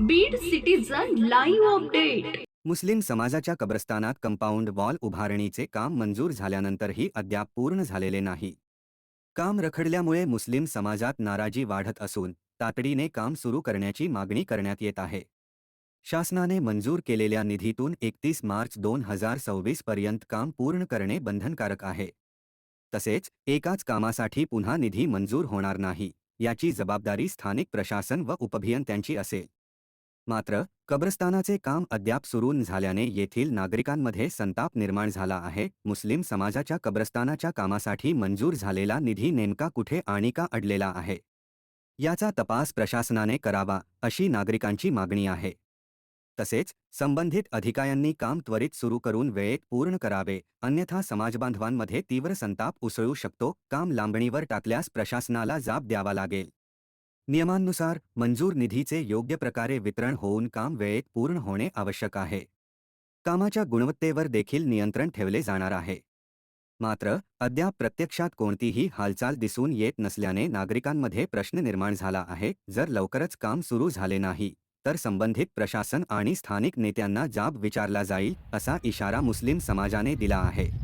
Beed citizen live update मुस्लिम समाजाच्या कब्रस्तानात कंपाऊंड वॉल उभारणीचे काम मंजूर झाल्यानंतरही अद्याप पूर्ण झालेले नाही. काम रखडल्यामुळे मुस्लिम समाजात नाराजी वाढत असून तातडीने काम सुरू करण्याची मागणी करण्यात येत आहे. शासनाने मंजूर केलेल्या निधीतून एकतीस मार्च दोन हजार सव्वीस पर्यंत काम पूर्ण करणे बंधनकारक आहे. तसेच एकाच कामासाठी पुन्हा निधी मंजूर होणार नाही याची जबाबदारी स्थानिक प्रशासन व उपभियंत्यांची असेल. मात्र कब्रस्तानाचे काम अद्याप सुरू झाल्याने येथील नागरिकांमध्ये संताप निर्माण झाला आहे. मुस्लिम समाजाच्या कब्रस्तानाच्या कामासाठी मंजूर झालेला निधी नेमका कुठे आणि का अडलेला आहे? याचा तपास प्रशासनाने करावा अशी नागरिकांची मागणी आहे. तसेच संबंधित अधिकाऱ्यांनी काम त्वरित सुरू करून वेळेत पूर्ण करावे अन्यथा समाजबांधवांमध्ये तीव्र संताप उसळू शकतो. काम लांबणीवर टाकल्यास प्रशासनाला जाब द्यावा लागेल. नियमांनुसार मंजूर निधीचे योग्य प्रकारे वितरण होऊन काम वेळेत पूर्ण होणे आवश्यक आहे. कामाच्या गुणवत्तेवर देखील नियंत्रण ठेवले जाणार आहे. मात्र अद्याप प्रत्यक्षात कोणतीही हालचाल दिसून येत नसल्याने नागरिकांमध्ये प्रश्न निर्माण झाला आहे जर लवकरच काम सुरू झाले नाही तर संबंधित प्रशासन आणि स्थानिक नेत्यांना जाब विचारला जाईल असा इशारा मुस्लिम समाजाने दिला आहे.